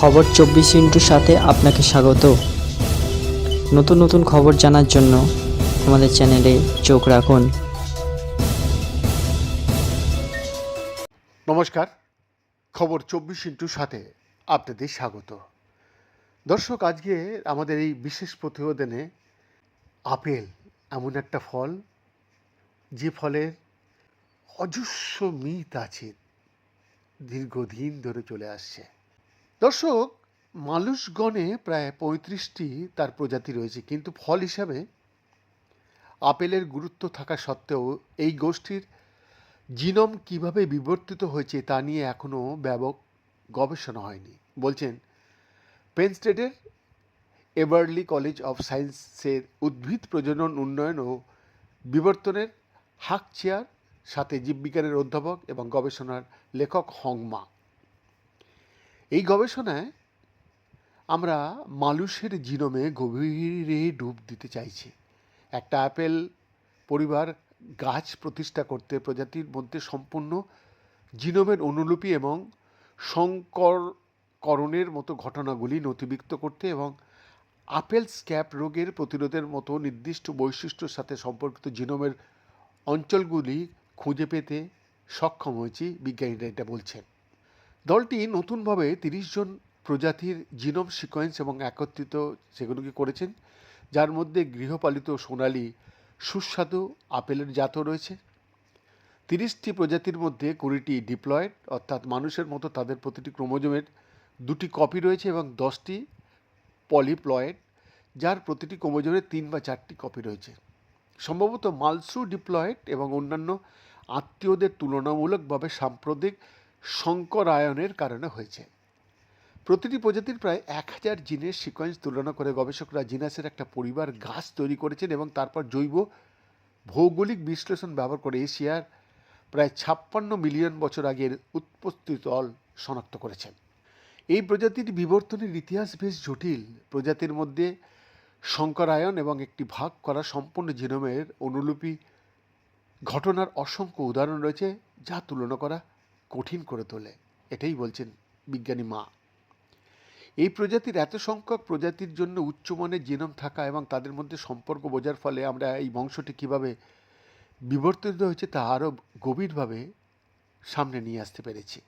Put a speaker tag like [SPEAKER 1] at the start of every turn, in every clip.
[SPEAKER 1] খবর চব্বিশ ইন্টুর সাথে আপনাকে স্বাগত। নতুন নতুন খবর জানার জন্য আমাদের চ্যানেলে চোখ রাখুন।
[SPEAKER 2] নমস্কার, খবর চব্বিশ ইন্টুর সাথে আপনাদের স্বাগত। দর্শক, আজকে আমাদের এই বিশেষ প্রতিবেদনে আপেল এমন একটা ফল, যে ফলের অজস্র মিথ আছে, দীর্ঘদিন ধরে চলে আসছে। দর্শক মালুষগণে প্রায় পঁয়ত্রিশটি তার প্রজাতি রয়েছে, কিন্তু ফল হিসাবে আপেলের গুরুত্ব থাকা সত্ত্বেও এই গোষ্ঠীর জিনোম কীভাবে বিবর্তিত হয়েছে তা নিয়ে এখনও ব্যাপক গবেষণা হয়নি। বলছেন, পেন স্টেটের এবার্লি কলেজ অফ সায়েন্সের উদ্ভিদ প্রজনন উন্নয়ন ও বিবর্তনের হাক চেয়ার সাথে জীববিজ্ঞানের অধ্যাপক এবং গবেষণার লেখক হংমা এই গবেষণায় আমরা মানুষের জিনোমে গভীরে ডুব দিতে চাইছি। একটা আপেল পরিবার গাছ প্রতিষ্ঠা করতে প্রজাতির মধ্যে সম্পূর্ণ জিনোমের অনুলিপি এবং সংকরকরণের মতো ঘটনাগুলি নথিভুক্ত করতে এবং আপেল স্ক্যাপ রোগের প্রতিরোধের মতো নির্দিষ্ট বৈশিষ্ট্যের সাথে সম্পর্কিত জিনোমের অঞ্চলগুলি খুঁজে পেতে সক্ষম হয়েছি, বিজ্ঞানীরা এটা বলছেন। দলটি নতুনভাবে তিরিশ জন প্রজাতির জিনোম সিকোয়েন্স এবং একত্রিত সেগুলোকে করেছেন, যার মধ্যে গৃহপালিত সোনালি সুস্বাদু আপেলের জাতও রয়েছে। তিরিশটি প্রজাতির মধ্যে কুড়িটি ডিপ্লয়েড, অর্থাৎ মানুষের মতো তাদের প্রতিটি ক্রোমোজোমের দুটি কপি রয়েছে এবং দশটি পলিপ্লয়েড, যার প্রতিটি ক্রোমোজোমের তিন বা চারটি কপি রয়েছে। সম্ভবত মালসু ডিপ্লয়েড এবং অন্যান্য আত্মীয়দের তুলনামূলকভাবে সাম্প্রতিক সংকরায়নের কারণে হয়েছে। প্রতিটি প্রজাতির প্রায় এক হাজার জিনের সিকোয়েন্স তুলনা করে গবেষকরা জিনাসের একটা পরিবার গাছ তৈরি করেছেন এবং তারপর জৈব ভৌগোলিক বিশ্লেষণ ব্যবহার করে এশিয়ার প্রায় ছাপ্পান্ন মিলিয়ন বছর আগের উৎপত্তি তল শনাক্ত করেছেন। এই প্রজাতির বিবর্তনের ইতিহাস বেশ জটিল। প্রজাতির মধ্যে সংকরায়ন এবং একটি ভাগ করা সম্পূর্ণ জিনোমের অনুলিপি ঘটনার অসংখ্য উদাহরণ রয়েছে, যা তুলনা করা কঠিন করে তোলে। এটাই বলছেন বিজ্ঞানী মা। এই প্রজাতির এত সংখ্যক প্রজাতির জন্য উচ্চমানের জিনোম থাকা এবং তাদের মধ্যে সম্পর্ক বোঝার ফলে আমরা এই বংশটি কীভাবে বিবর্তিত হয়েছে তা আরও গভীরভাবে সামনে নিয়ে আসতে পেরেছি।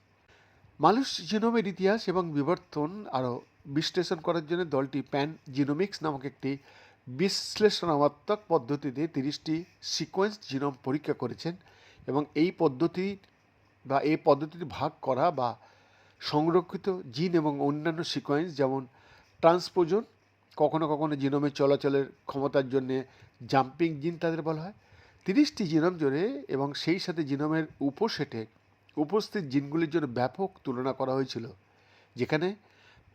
[SPEAKER 2] মানুষ জিনোমের ইতিহাস এবং বিবর্তন আরও বিশ্লেষণ করার জন্য দলটি প্যান জিনোমিক্স নামক একটি বিশ্লেষণাত্মক পদ্ধতিতে তিরিশটি সিকোয়েন্স জিনোম পরীক্ষা করেছেন এবং এই পদ্ধতি বা এই পদ্ধতিটি ভাগ করা বা সংরক্ষিত জিন এবং অন্যান্য সিকোয়েন্স যেমন ট্রান্সপোজন, কখনো কখনো জিনোমে চলাচলের ক্ষমতার জন্যে জাম্পিং জিন তাদের বলা হয়। তিরিশটি জিনোম জোরে এবং সেই সাথে জিনোমের উপসেটে উপস্থিত জিনগুলির জন্য ব্যাপক তুলনা করা হয়েছিল, যেখানে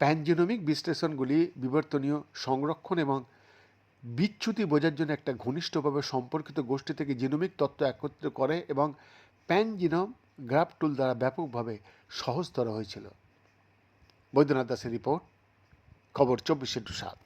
[SPEAKER 2] প্যানজিনোমিক বিশ্লেষণগুলি বিবর্তনীয় সংরক্ষণ এবং বিচ্যুতি বোঝার জন্য একটা ঘনিষ্ঠভাবে সম্পর্কিত গোষ্ঠী থেকে জিনোমিক তত্ত্ব একত্রিত করে এবং প্যান জিনোম গ্রাফ টুল দ্বারা ব্যাপকভাবে সহজতর হয়েছিল। বৈদ্যনাথ দাসের রিপোর্ট খবর চব্বিশে টু সাত।